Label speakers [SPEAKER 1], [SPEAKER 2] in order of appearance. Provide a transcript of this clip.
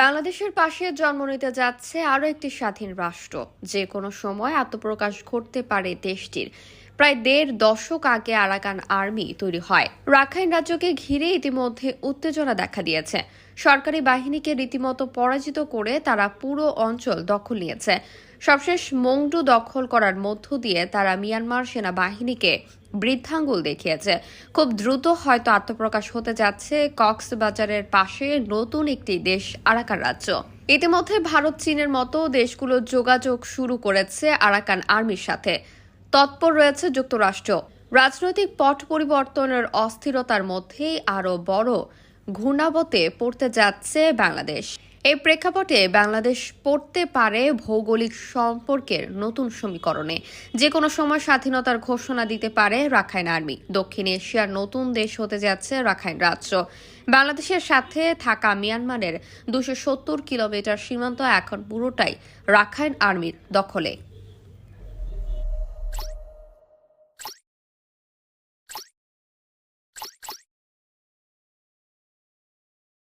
[SPEAKER 1] বাংলাদেশের পাশে জন্ম নিতে যাচ্ছে আরও একটি স্বাধীন রাষ্ট্র। যে কোনো সময় আত্মপ্রকাশ ঘটতে পারে দেশটির। প্রায় দেড় দশক আগে আরাকান আর্মি তৈরি হয়। রাখাইন রাজ্যকে ঘিরে ইতিমধ্যে উত্তেজনা দেখা দিয়েছে। সরকারি বাহিনীকে রীতিমতো পরাজিত করে তারা পুরো অঞ্চল দখল নিয়েছে। সবশেষ মংডু দখল করার মধ্য দিয়ে তারা মিয়ানমার সেনাবাহিনীকে বৃদ্ধাঙ্গুল দেখিয়েছে। খুব দ্রুত হয়তো আত্মপ্রকাশ হতে যাচ্ছে কক্সবাজারের পাশে নতুন একটি দেশ আরাকান রাজ্য। ইতিমধ্যে ভারত চীনের মতো দেশগুলো যোগাযোগ শুরু করেছে আরাকান আর্মির সাথে। তৎপর রয়েছে যুক্তরাষ্ট্র। রাজনৈতিক পট পরিবর্তনের অস্থিরতার মধ্যেই আরও বড় ঘূর্ণাবতে পড়তে যাচ্ছে বাংলাদেশ। এই প্রেক্ষাপটে বাংলাদেশ পড়তে পারে ভৌগোলিক সম্পর্কের নতুন সমীকরণে। যে কোনো সময় স্বাধীনতার ঘোষণা দিতে পারে রাখাইন আর্মি। দক্ষিণ এশিয়ার নতুন দেশ হতে যাচ্ছে রাখাইন রাজ্য। বাংলাদেশের সাথে থাকা মিয়ানমারের দুশো কিলোমিটার সীমান্ত এখন পুরোটাই রাখাইন আর্মির দখলে।